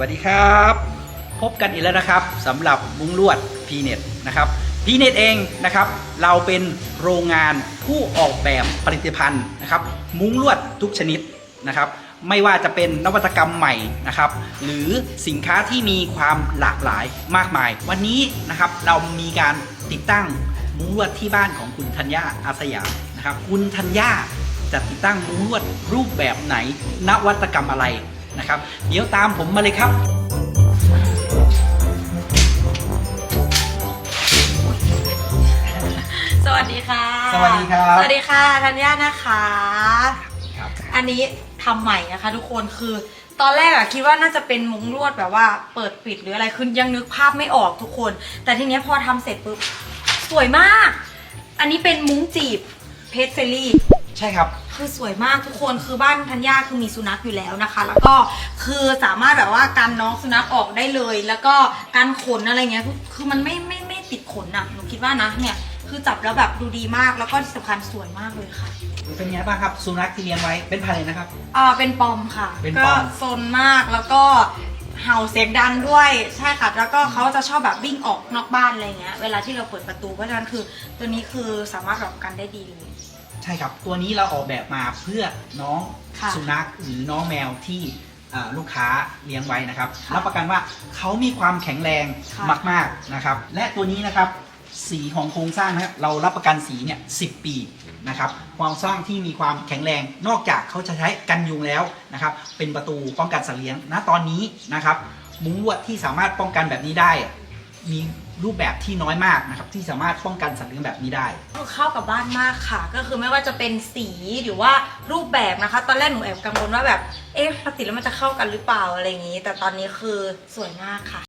วัสดีครับ พบกันอีกแล้วนะครับสำหรับมุ้งลวด p n e t นะครับ p n e t เองนะครับ เราเป็นโรงงานผู้ออกแบบผลิตภัณฑ์นะครับ มุ้งลวดทุกชนิดนะครับ ไม่ว่าจะเป็นนวัตกรรมใหม่นะครับ หรือสินค้าที่มีความหลากหลายมากมาย วันนี้นะครับเรามีการติดตั้งมุ้งลวดที่บ้านของคุณธัญญาอาสยามนะครับ คุณธัญญาจะติดตั้งมุ้งลวดรูปแบบไหน นวัตกรรมอะไร นะครับ เดี๋ยวตามผมมาเลยครับสวัสดีค่ะ สวัสดีครับ สวัสดีค่ะธัญญานะคะ ครับอันนี้ทำใหม่นะคะทุกคนคือ ตอนแรกอะคิดว่าน่าจะเป็นมุ้งลวดแบบว่า เปิดปิดหรืออะไรคือยังนึกภาพไม่ออกทุกคน แต่ทีเนี้ยพอทำเสร็จปุ๊บสวยมาก อันนี้เป็นมุ้งจีบเพชรเฟลลี่ ใช่ครับ คือสวยมากทุกคนคือบ้านธัญญาคือมีสุนัขอยู่แล้วนะคะ แล้วก็คือสามารถแบบว่าการน้องสุนัขออกได้เลย แล้วก็การขนอะไรเงี้ยคือคือมันไม่ไม่ไม่ติดขนอะหนูคิดว่านะเนี่ยคือจับแล้วแบบดูดีมากแล้วก็ที่สำคัญสวยมากเลยค่ะเป็นไงบ้างครับสุนัขที่เลี้ยงไว้เป็นพันธุ์เลยนะครับอ่าเป็นปอมค่ะ เป็นก็ปอม ซนมากแล้วก็ เห่าเสียงดังด้วยใช่ค่ะแล้วก็เขาจะชอบแบบวิ่งออกนอกบ้านอะไรเงี้ยเวลาที่เราเปิดประตูเพราะฉะนั้นคือ ตัวนี้คือสามารถแบบกันได้ดีเลย ใช่ครับ ตัวนี้เราออกแบบมาเพื่อน้องค่ะสุนัขหรือน้องแมวที่อ่าลูกค้าเลี้ยงไว้นะครับค่ะรับประกันว่าเขามีความแข็งแรงค่ะ มากๆนะครับ และตัวนี้นะครับสีของโครงสร้างนะครับเรารับประกันสีเนี่ยสิปี นะครับความสร้างที่มีความแข็งแรงนอกจากเขาจะใช้กันยุงแล้วนะครับ เป็นประตูป้องกันสัตว์เลี้ยงณตอนนี้นะครับ มุ้งลวดที่สามารถป้องกันแบบนี้ได้ มีรูปแบบที่น้อยมากนะครับ ที่สามารถป้องกันสัตว์เลี้ยงแบบนี้ได้เข้ากับบ้านมากค่ะ ก็คือไม่ว่าจะเป็นสีหรือว่ารูปแบบนะคะ ตอนแรกหนูแอบกังวลว่าแบบเอ๊ะพอติแล้วมันจะเข้ากันหรือเปล่าอะไรอย่างนี้ แต่ตอนนี้คือสวยมากค่ะ